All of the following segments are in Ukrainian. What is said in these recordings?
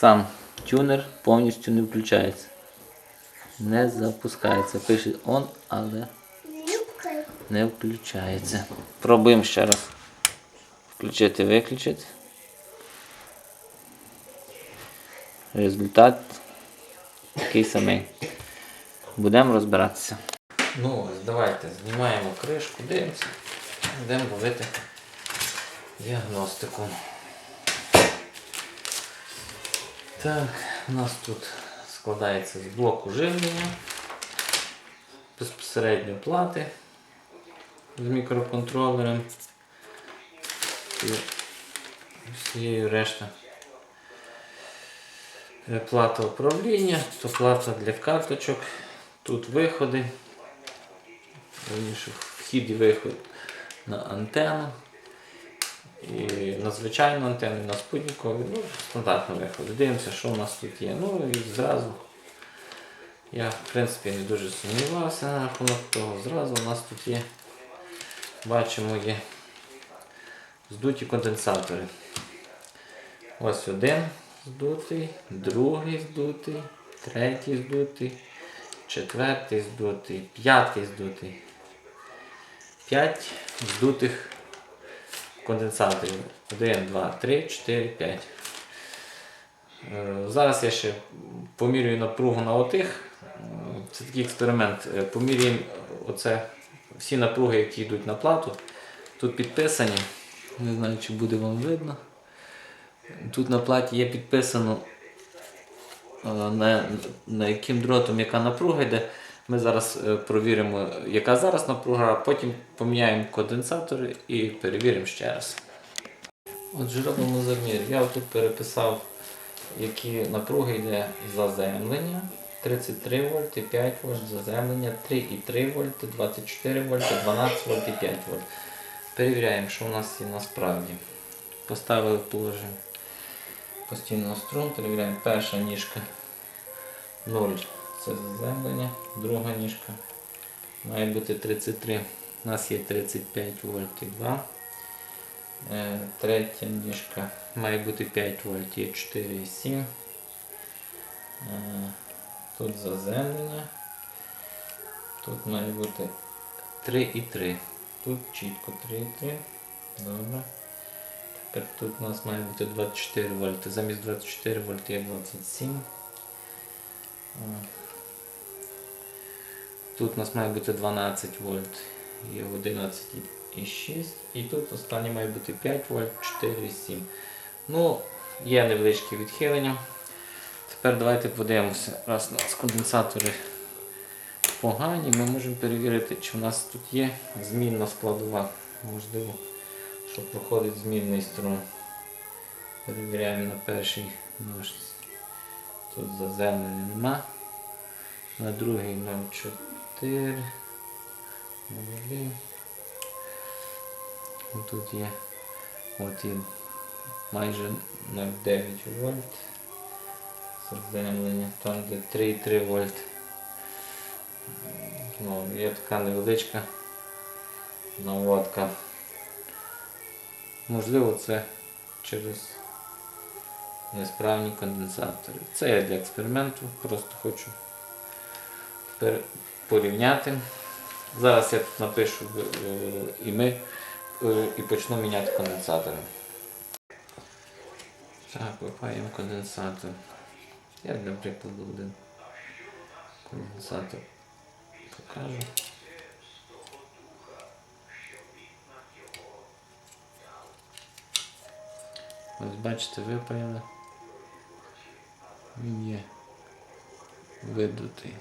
сам тюнер повністю не включається. Не запускається. Пише on, але не включається. Пробуємо ще раз. Включити, виключити. Результат такий самий. Будемо розбиратися. Ну ось, давайте знімаємо кришку, дивимося. Будемо робити діагностику. Так, у нас тут складається з блоку живлення, безпосередньо плати з мікроконтролером і всією решта. Е, Плата управління, то плата для карточок, тут виходи, вхід і виход на антенну. І на звичайну антенну, на спутникові, ну, стандартно виходи. Дивимося, що у нас тут є. Ну і зразу я в принципі не дуже сумнівався на рахунок того. Зразу у нас тут є, бачимо, є здуті конденсатори. Ось один здутий, другий здутий, третій здутий, четвертий здутий, п'ятий здутий. П'ять здутих конденсаторів. 1, 2, 3, 4, 5. Е, Зараз я ще помірюю напругу на отих. Е, Це такий експеримент. Е, Поміряємо оце, всі напруги, які йдуть на плату. Тут підписані. Не знаю, чи буде вам видно. Тут на платі є підписано е, на, на яким дротом яка напруга йде. Ми зараз е, провіримо, яка зараз напруга, потім поміняємо конденсатори і перевіримо ще раз. Отже, робимо замір. Я тут переписав, які напруги йде заземлення. 33 вольти, 5 вольт заземлення, 3,3 вольти, 24 вольти, 12 вольт і 5 вольт. Перевіряємо, що у нас є насправді. Поставили положення постійного струм, перевіряємо перша ніжка 0 це заземлення, друга ніжка має бути 33. У нас є 35 вольт і 2. Е, Третя ніжка має бути 5 вольт і 4,7. Е, Тут заземлення. Тут має бути 3,3. Тут чітко 3,3. Добре. Тепер тут у нас має бути 24 вольти. Замість 24 вольт є 27. Тут у нас має бути 12 вольт, є 11,6. І тут останнє має бути 5 вольт, 4,7. Ну, є невеличкі відхилення. Тепер давайте подивимося. Раз у нас конденсатори погані, ми можемо перевірити, чи в нас тут є змінна складова. Можливо, що проходить змінний струм. Перевіряємо на першій ножці. Тут заземлення нема. На другий 0,4. Молодий. Тут є от є майже 0,9 вольт. Заземлення, там де 3,3 вольт. Ну, є така невеличка наводка. Можливо, це через несправні конденсатори. Це я для експерименту, просто хочу порівняти. Зараз я тут напишу е, і ми е, і почну міняти конденсатори. Так, випаємо конденсатор. Я для прикладу один конденсатор покажу. Ось бачите, випаяли. Він є видутий.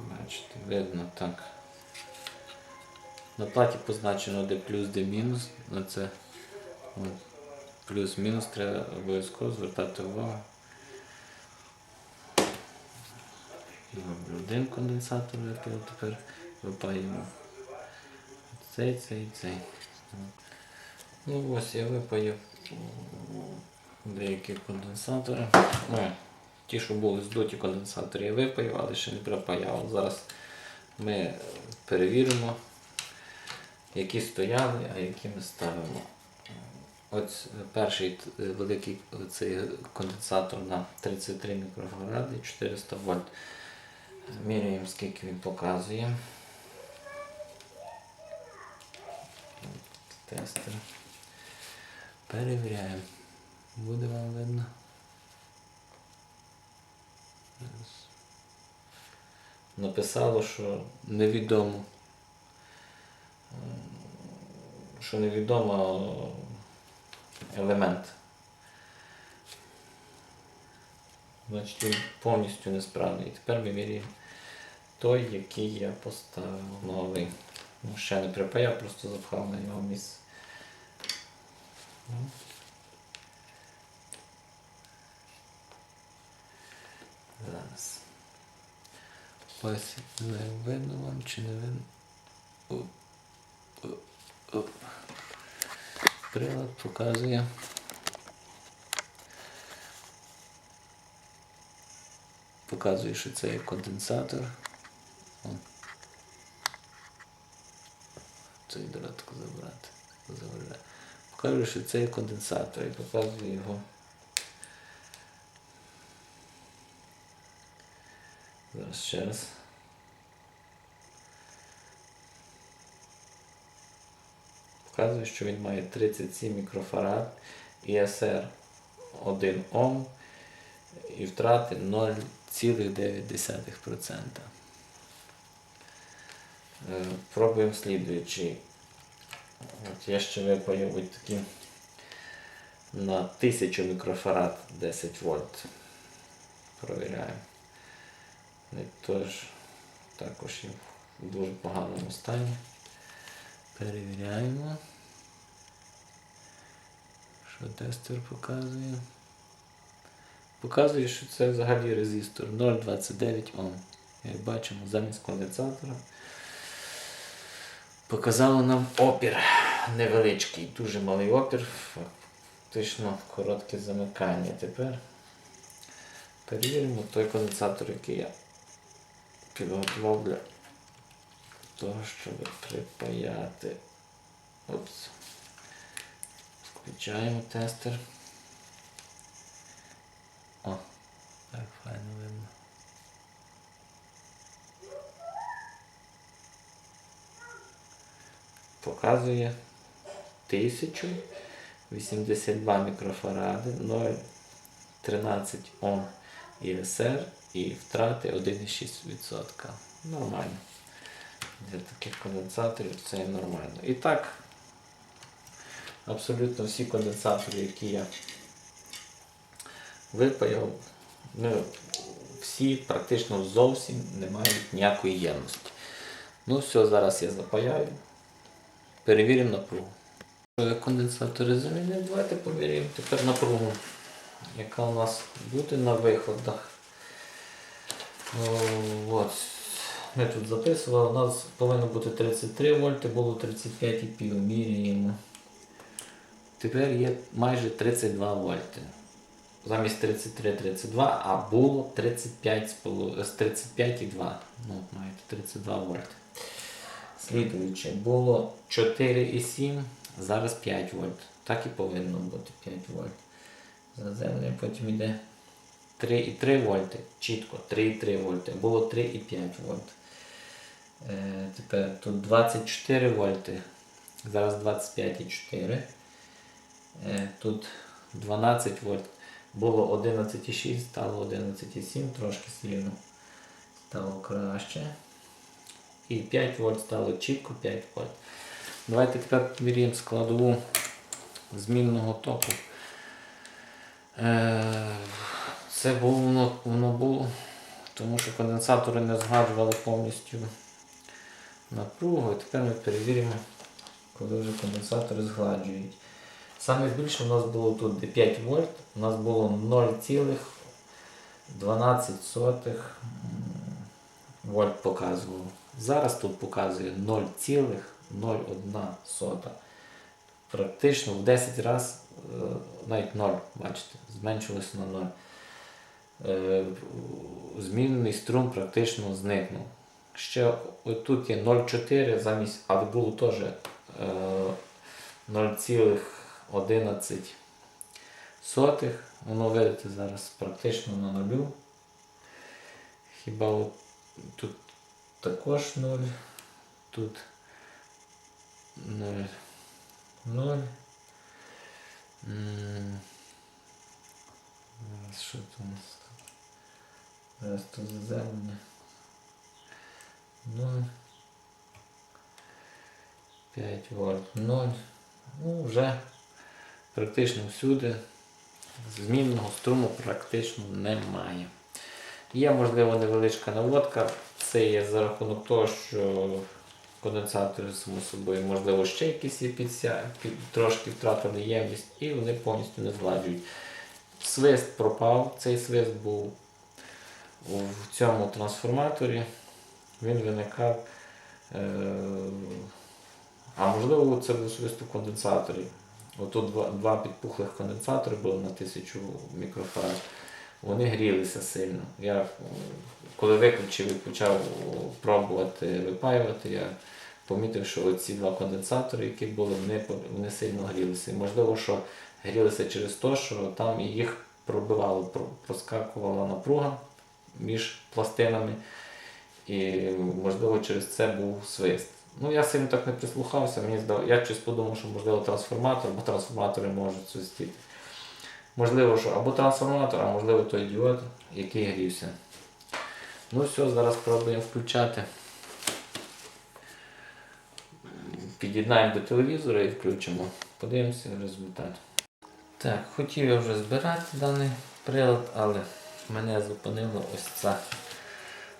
Бачите, видно так. На платі позначено де плюс, де мінус. На це плюс-мінус треба обов'язково звертати увагу. Добре, один конденсатор випав, тепер випаємо цей, цей, цей. Ну ось я випаяв деякі конденсатори. Ті, що були здуті конденсатори, я випаяв, але ще не пропаяв. Зараз ми перевіримо, які стояли, а які ми ставимо. Ось перший великий цей конденсатор на 33 мікрофаради, 400 вольт. Міряємо, скільки він показує. Тестер. Перевіряємо. Буде вам видно. Написало, що невідомо. Що невідомо елемент. Значить, він повністю несправний. І тепер ми міряємо той, який я поставив новий. Ну, ще не припаяв, просто запхав на його місце. Ну. Зараз. Ось не видно вам чи не видно. Прилад показує. Показує, що це є конденсатор. О. Цей додаток забрати. Забирає. Показує, що це є конденсатор і показує його. Зараз ще раз. Показує, що він має 37 мікрофарад, ІСР 1 Ом і втрати 0,9%. Е, Пробуємо слідуючий. От я ще випаяв ось такі на 1000 мікрофарад 10 вольт. Провіряємо. Вони теж також є в дуже поганому стані. Перевіряємо. Що тестер показує? Показує, що це взагалі резистор 0,29 Ом. Як бачимо, замість конденсатора показало нам опір невеличкий, дуже малий опір, фактично коротке замикання. Тепер перевіримо той конденсатор, який я підготував для того, щоб припаяти. Опс. Включаємо тестер. О, так файно видно. Показує 1082 мікрофаради, 0,13 Ом ІСР і втрати 1,6%. Нормально. Для таких конденсаторів це нормально. І так, абсолютно всі конденсатори, які я випаяв, ну, всі практично зовсім не мають ніякої ємності. Ну все, зараз я запаяю. Перевіримо напругу. Конденсатори замінив. Давайте поміряємо тепер напругу, яка у нас буде на виходах. О, От. Ми тут записували, у нас повинно бути 33 вольти, було 35,5, міряємо. Тепер є майже 32 вольти. Замість 33-32, а було 35 з полу- з 35,2. Ну, маєте 32 вольти. Слідуюче, було 4,7, зараз 5 вольт. Так і повинно бути 5 вольт. Заземлення потім йде 3,3 вольти, чітко 3,3 вольти. Було 3,5 вольт. Е, тепер тут 24 вольти, зараз 25,4. Е, тут 12 вольт. Було 11,6, стало 11,7, трошки сильно стало краще. І 5 вольт стало чітко 5 вольт. Давайте тепер міряємо складову змінного току. Е, Це було, воно, воно було, тому що конденсатори не згадували повністю напругу. І тепер ми перевіримо, коли вже конденсатори згладжують. Саме більше у нас було тут де 5 вольт, у нас було 0,12 вольт показувало. Зараз тут показує 0,01. Практично в 10 разів, навіть 0, бачите, зменшилося на 0. Е, Змінений струм практично зникнув. Ще тут є 0,4 замість, але було теж е, 0,1 11 сотих. Воно видите зараз практично на нулю. Хіба от тут також 0, тут 0, 0. Зараз що тут у нас? Зараз тут заземлення. 0. 5 вольт 0. Ну, вже практично всюди змінного струму практично немає. Є, можливо, невеличка наводка. Це є за рахунок того, що конденсатори, само собою, можливо, ще якісь є підся, під, трошки втратили ємність і вони повністю не згладжують. Свист пропав, цей свист був в цьому трансформаторі. Він виникав. Е- а можливо, це був свист у конденсаторі. Отут два, два підпухлих конденсатори були на 1000 мікрофарад. Вони грілися сильно. Я коли виключив і почав пробувати випаювати, я помітив, що ці два конденсатори, які були, вони, вони сильно грілися. І можливо, що грілися через те, що там їх пробивало, проскакувала напруга між пластинами. І можливо через це був свист. Ну, я сильно так не прислухався, мені здав... я щось подумав, що можливо трансформатор, бо трансформатори можуть свистіти. Можливо, що або трансформатор, а можливо той діод, який грівся. Ну все, зараз спробуємо включати. Під'єднаємо до телевізора і включимо. Подивимося результат. Так, хотів я вже збирати даний прилад, але мене зупинила ось ця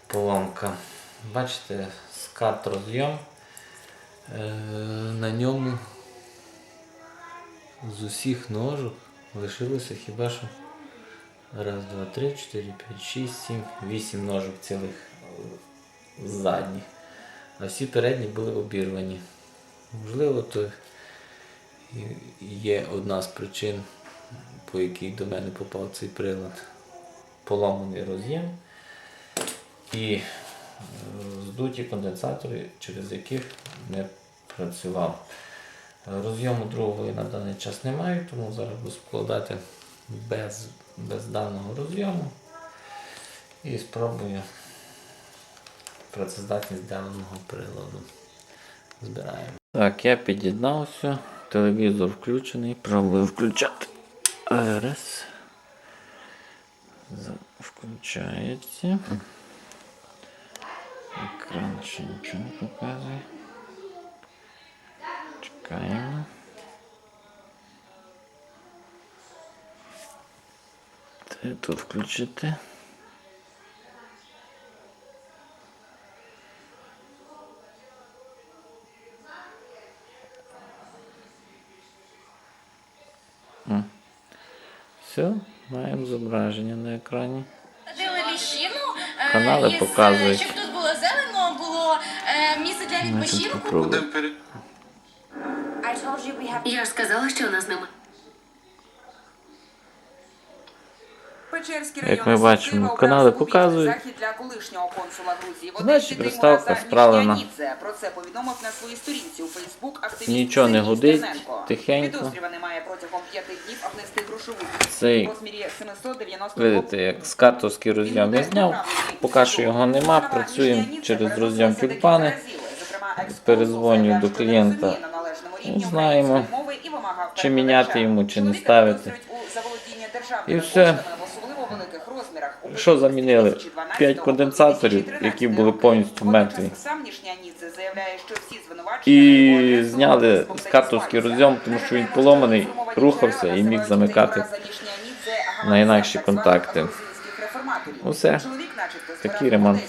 поломка. Бачите, скат розйом. Е, на ньому з усіх ножок лишилося хіба що раз, два, три, чотири, п'ять, шість, сім, вісім ножок цілих задніх. А всі передні були обірвані. Можливо, то є одна з причин, по якій до мене попав цей прилад. Поломаний роз'єм і е, здуті конденсатори, через яких не працював. Розйому другого на даний час не маю, тому зараз буду складати без, без даного розйому і спробую працездатність даного приладу. Збираємо. Так, я під'єднався, телевізор включений, пробую включати. Раз. За- Включається. Екран ще нічого не показує. Чекаємо. Это тут включити. Зображення на екрані. Садили ліщину. е, Канали із, показують. Щоб тут було зелено, було е, місце для Ми тут відпочинку. попробуємо. Я ж сказала, що у нас нема. Як ми бачимо, канали показують. Значить, приставка справлена. Про це повідомив на своїй сторінці у Фейсбук активіст Нічого не гудить, тихенько. Цей, в розмірі 790 видите, як скатовський розйом я зняв. Поки що його нема, працюємо через розйом тюльпани. Перезвоню до клієнта. Узнаємо, чи міняти йому, чи не ставити. І все. Що замінили? П'ять конденсаторів, які були повністю мертві. І зняли скатовський розйом, тому що він поломаний, рухався і міг замикати на інакші контакти. Усе. Такий ремонт.